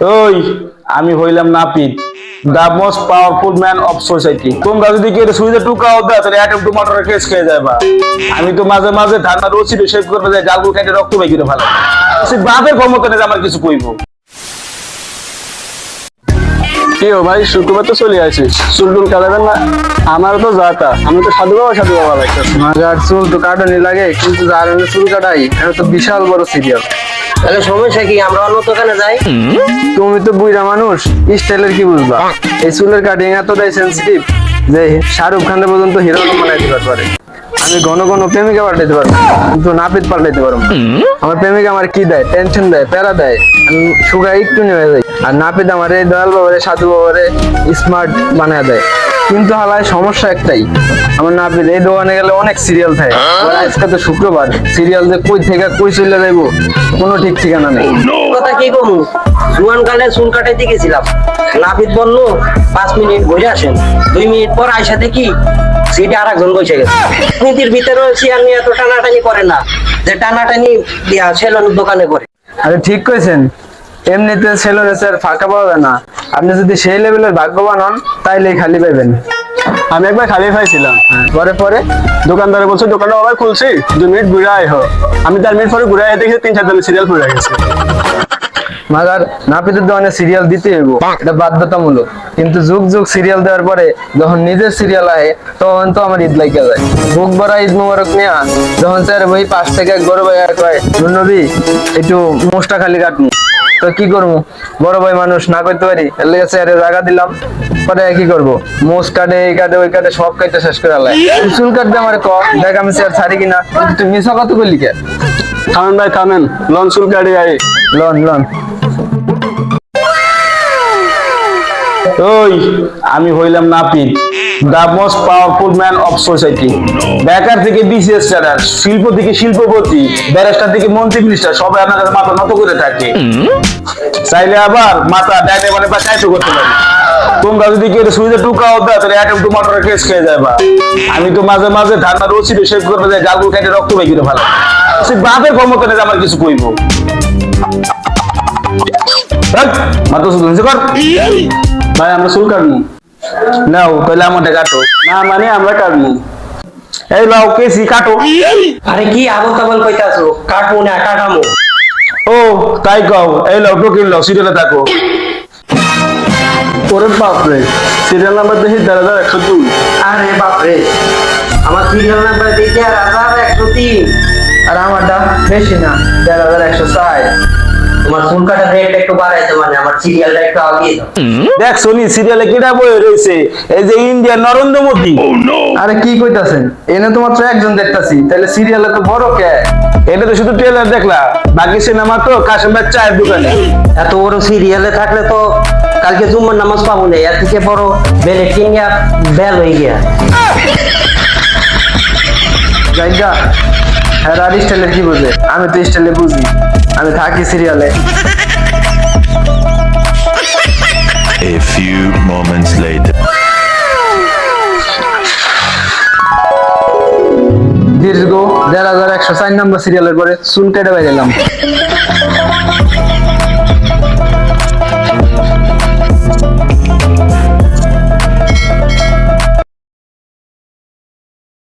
ওই আমি হইলাম নাপিত the most powerful man of society তোমরা যদি কেউ সুবিধা টুকাও দেয় তাহলে অ্যাটম টু মার্ডারের কেস খেয়ে যাবা আমি তো মাঝে মাঝে ঠান্ডা রসি শেভ করবে যাই গালগুলো কেটে রক্ত বের করে ফেলা। বাপের ক্ষমতা নেই আমার কিছু কইব। কি ও ভাই শুক্রবার তো চলে আসিস চুল টুল কাটাবেন না? আমার তো যাতা। আমি তো সাধু বাবা সাধু বাবা লাগতেছে মাগার চুল তো কাটানি লাগে কিন্তু যার চুল কাটাই এটা তো বিশাল বড় সিরিয়াল তাহলে সমস্যা কি? আমরা অন্য দোকানে যাই? তুমি তো বুইরা মানুষ, স্টাইলের কি বুঝবা? এই চুলের কাটিং এতটাই সেন্সিটিভ যে শাহরুখ খান পর্যন্ত হিরো বানাই দিতে পারে। আমি ঘন ঘন প্রেমিকা পাল্টাইতে পারব কিন্তু নাপিত পাল্টাইতে পারব আমার প্রেমিকা আমার কি দেয়? টেনশন দেয় প্যারা দেয়। আমি সুগা একটু নেমে যাই। আর নাপিত আমার এই দয়াল বাবারে সাধু বাবারে স্মার্ট বানায় দেয়। কিন্তু হালায় সমস্যা একটাই আমার নাপিত এই দোকানে গেলে অনেক সিরিয়াল থাকে। আবার আজকে তো শুক্রবার সিরিয়াল যে কই থেকে কই চলে যাইবো কোনো ঠিক ঠিকানা নেই। কথা কি কমু? জুয়ান কালে চুল কাটাইতে গেছিলাম। নাপিত বলল পাঁচ মিনিট বসে আসেন। দুই মিনিট পর আইসা দেখি সিটে আর একজন বসে গেছে। নীতির ভিতরে চেয়ার নিয়ে এত টানাটানি করে না, যে টানাটানি দিয়া সেলুন দোকানে করে। আরে ঠিক কইছেন, এমনিতে সেলুনে স্যার ফাঁকা পাওয়া না। আপনি যদি সেই লেভেলের ভাগ্যবান হন, তাইলেই খালি পাইবেন। আমি একবার খালি পাইছিলাম। পরে পরে দোকানদারে বলছে দোকানটা আবার খুলছি, দু মিনিট ঘুরে আয় আমি চার মিনিট পরে ঘুরে আয় দেখি তিন চার দিন সিরিয়াল ঘুরে গেছে। মাগার নাপিতের দোকানে সিরিয়াল দিতে হইব। এটা বাধ্যতামূলক। কিন্তু যুগ যুগ সিরিয়াল দেওয়ার পরে যখন নিজের সিরিয়াল আহে তখন তো আমার ঈদ লাইকা যায়। বুক ভরা ঈদ মুবারক নিয়া যখন স্যার ওই পাশ থেকে গরু ভাই কয় নবী একটু মোষটা খালি কাটমু। তো কি করব বড় ভাই মানুষ না করতে পারি এর লেগে স্যারে জায়গা দিলাম। পরে কি করব? মোষ কাটে এই কাটে ওই কাটে সব কাটতে শেষ করে আলাই চুল কাটতে আমার ক? দেখ আমি স্যার ছাড়ি কিনা। তুই মিশা কত করলি কে? থামেন ভাই থামেন লন চুল কাটে আই লন লন ওই, আমি হইলাম নাপিত the most powerful man of society বেকার থেকে বিসিএস ক্যাডার শিল্প থেকে শিল্পপতি ব্যারিস্টার থেকে মন্ত্রী মিনিস্টার সবাই আপনার কাছে মাথা নত করে থাকে। চাইলে আবার মাথা ডাইনে মানে বা চাইতে করতে পারি। তোমরা যদি কেউ সুবিধা টুকাও দেয় তাহলে অ্যাটম টু মার্ডারের কেস খেয়ে যায় যাবা। আমি তো মাঝে মাঝে ঠান্ডা রসি শেভ করবে যাই গালগুলো কেটে রক্ত বের করে ফেলা। বাপের ক্ষমতা নেই যে আমার কিছু কইব। মাত্র শুধু কর। ভাই আমরা চুল কাটবো নাও তাহলে আমাদের কাটো। না মানে আমরা কাটবো এই লাও কেসি কাটো। আরে কি আবল তাবল কইতাছো? কাটবো না কাটামো। ও তাই কও এই লাও টোকিন লাও সিরিয়ালে থাকো। ওরে বাপরে সিরিয়াল নাম্বার দেখি দেড় হাজার একশো দুই। আরে বাপরে আমার সিরিয়াল নাম্বার দেখে আর হাজার একশো তিন। আর আমারটা বেশি না দেড় হাজার একশো ষাট। তোমার চুল কাটার রেট একটু বাড়াইতে মানে আমার সিরিয়ালটা একটু আগিয়ে দাও। দেখ শুনি সিরিয়ালে কিটা বই রয়েছে এই যে ইন্ডিয়ান নরেন্দ্র মোদী। আরে কি কইতাছেন? এনে তো মাত্র একজন দেখতাছি তাহলে সিরিয়ালে তো বড় কে? এটা তো শুধু ট্রেলার দেখলা। বাকি সিনেমা তো কাশিমবাগ চায়ের দোকানে। এত বড় সিরিয়ালে থাকলে তো কালকে জুম্মার নামাজ পাবো না এর থেকে বড় বেলে টিঙ্গা বেল হয়ে গিয়া। জায়গা হ্যাঁ আর স্টাইলের কি বুঝে? আমি তো স্টাইলে বুঝি। আমি থাকি সিরিয়ালে A few moments later. দীর্ঘ দেড় হাজার একশো চার নম্বর সিরিয়ালের পরে চুল কেটে বাইরেলাম